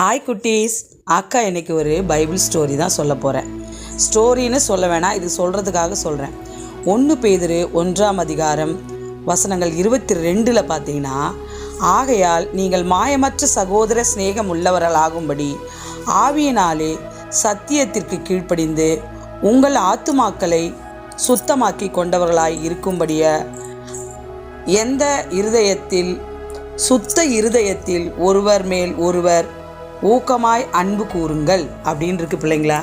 Hi குட்டீஸ். அக்கா இன்றைக்கி ஒரு பைபிள் ஸ்டோரி தான் சொல்ல போகிறேன் ஸ்டோரின்னு சொல்ல வேணாம் இது சொல்கிறதுக்காக சொல்கிறேன் ஒன்று பேதிரு ஒன்றாம் அதிகாரம் வசனங்கள் இருபத்தி ரெண்டில் பார்த்தீங்கன்னா ஆகையால் நீங்கள் மாயமற்ற சகோதர சிநேகம் உள்ளவர்களாகும்படி ஆவியினாலே சத்தியத்திற்கு கீழ்ப்படிந்து உங்கள் ஆத்துமாக்களை சுத்தமாக்கி கொண்டவர்களாய் இருக்கும்படிய எந்த இருதயத்தில் சுத்த இருதயத்தில் ஒருவர் மேல் ஒருவர் ஊக்கமாய் அன்பு கூறுங்கள் அப்படின்னு இருக்கு பிள்ளைங்களா.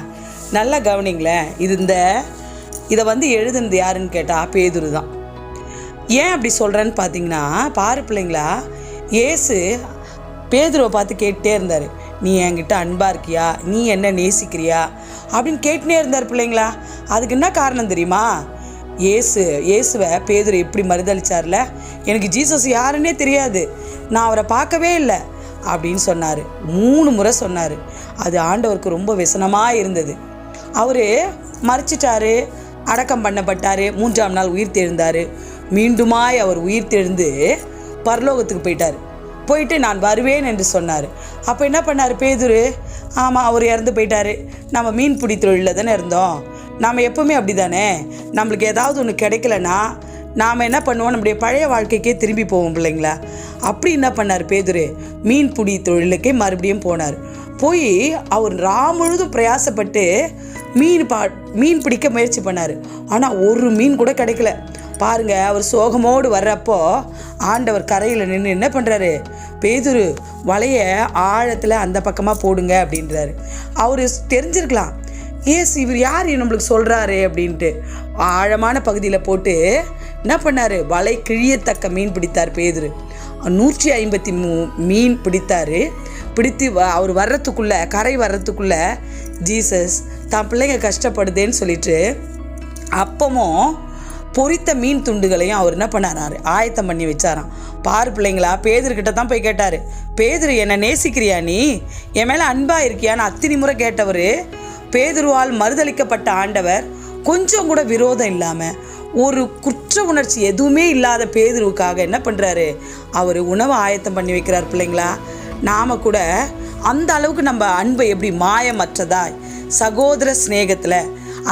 நல்லா கவனிங்களேன் இது இந்த இதை வந்து எழுதுனது யாருன்னு கேட்டால் பேதுரு தான். ஏன் அப்படி சொல்கிறேன்னு பார்த்தீங்கன்னா பாரு பிள்ளைங்களா ஏசு பேதுருவை பார்த்து கேட்டுட்டே இருந்தார். நீ என்கிட்ட அன்பாக இருக்கியா? நீ என்ன நேசிக்கிறியா? அப்படின்னு கேட்டுனே இருந்தார் பிள்ளைங்களா. அதுக்கு என்ன காரணம் தெரியுமா? ஏசு இயேசுவை பேதுரு எப்படி மறுதளிச்சார்ல? எனக்கு ஜீசஸ் யாருன்னே தெரியாது. நான் அவரை பார்க்கவே இல்லை. அப்படின்னு சொன்னார். மூணு முறை சொன்னார். அது ஆண்டவருக்கு ரொம்ப விசனமாக இருந்தது. அவர் மறைச்சிட்டாரு அடக்கம் பண்ணப்பட்டார் மூன்றாம் நாள் உயிர் தெழுந்தார். மீண்டுமாய் அவர் உயிர் தெழுந்து பரலோகத்துக்கு போயிட்டார். போயிட்டு நான் வருவேன் என்று சொன்னார். அப்போ என்ன பண்ணார் பேதுரு? ஆமாம் அவர் இறந்து போயிட்டாரு. நம்ம மீன் பிடி தொழிலில் தானே இருந்தோம். நம்ம எப்பவுமே அப்படி தானே நம்மளுக்கு ஏதாவது ஒன்று கிடைக்கலன்னா நாம் என்ன பண்ணுவோம்? நம்முடைய பழைய வாழ்க்கைக்கே திரும்பி போவோம் பிள்ளைங்களா? அப்படி என்ன பண்ணார் பேதுரு? மீன் பிடி தொழிலுக்கே மறுபடியும் போனார். போய் அவர் ரா முழுதும் பிரயாசப்பட்டு மீன் பா மீன் பிடிக்க முயற்சி பண்ணார். ஆனால் ஒரு மீன் கூட கிடைக்கல. பாருங்க அவர் சோகமோடு வர்றப்போ ஆண்டவர் கரையில் நின்று என்ன பண்ணுறாரு பேதுரு வலைய ஆழத்தில் அந்த பக்கமாக போடுங்க அப்படின்றாரு. அவர் தெரிஞ்சிருக்கலாம். ஏஸ் இவர் யார்? நம்மளுக்கு சொல்கிறாரு அப்படின்ட்டு. ஆழமான பகுதியில் போட்டு என்ன பண்ணார்? வலை கிழியத்தக்க மீன் பிடித்தார் பேதுரு. நூற்றி ஐம்பத்தி மூ மீன் பிடித்தார். பிடித்து வ- அவர் வர்றதுக்குள்ளே கரை வர்றதுக்குள்ளே ஜீசஸ் தான் பிள்ளைங்க கஷ்டப்படுதேன்னு சொல்லிட்டு அப்பமும் பொரித்த மீன் துண்டுகளையும் அவர் என்ன பண்ணாராரு? ஆயத்தம் பண்ணி வச்சாராம். பாரு பிள்ளைங்களா பேதர்கிட்ட தான் போய் கேட்டார். பேதுரு என்னை நேசிக்கிறியா நீ? என் மேலே அன்பாக இருக்கியான்னு அத்தினி முறை கேட்டவர் பேதுருவால் மறுதளிக்கப்பட்ட ஆண்டவர் கொஞ்சம் கூட விரோதம் இல்லாமல் ஒரு குற்ற உணர்ச்சி எதுவுமே இல்லாத பேதுருவுக்காக என்ன பண்ணுறாரு அவர் உணவை ஆயத்தம் பண்ணி வைக்கிறார் பிள்ளைங்களா? நாம் கூட அந்த அளவுக்கு நம்ம அன்பை எப்படி மாயமற்றதாய் சகோதர சிநேகத்தில்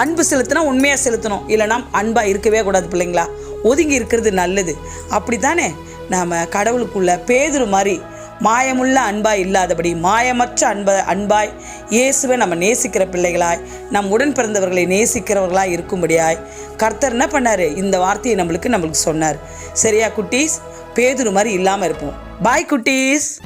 அன்பு செலுத்தினா உண்மையாக செலுத்தணும். இல்லைனா அன்பாக இருக்கவே கூடாது பிள்ளைங்களா? ஒதுங்கி இருக்கிறது நல்லது. அப்படி தானே நாம் கடவுளுக்குள்ள பேதுரு மாதிரி மாயமுள்ள அன்பாய் இல்லாதபடி மாயமற்ற அன்ப அன்பாய் இயேசுவை நம்ம நேசிக்கிற பிள்ளைகளாய் நம் உடன் பிறந்தவர்களை நேசிக்கிறவர்களாய் இருக்கும்படியாய் கர்த்தர் என்ன பண்ணார்? இந்த வார்த்தையை நம்மளுக்கு நம்மளுக்கு சொன்னார். சரியா குட்டீஸ்? பேதுரு மாதிரி இல்லாமல் இருப்போம். பாய் குட்டீஸ்!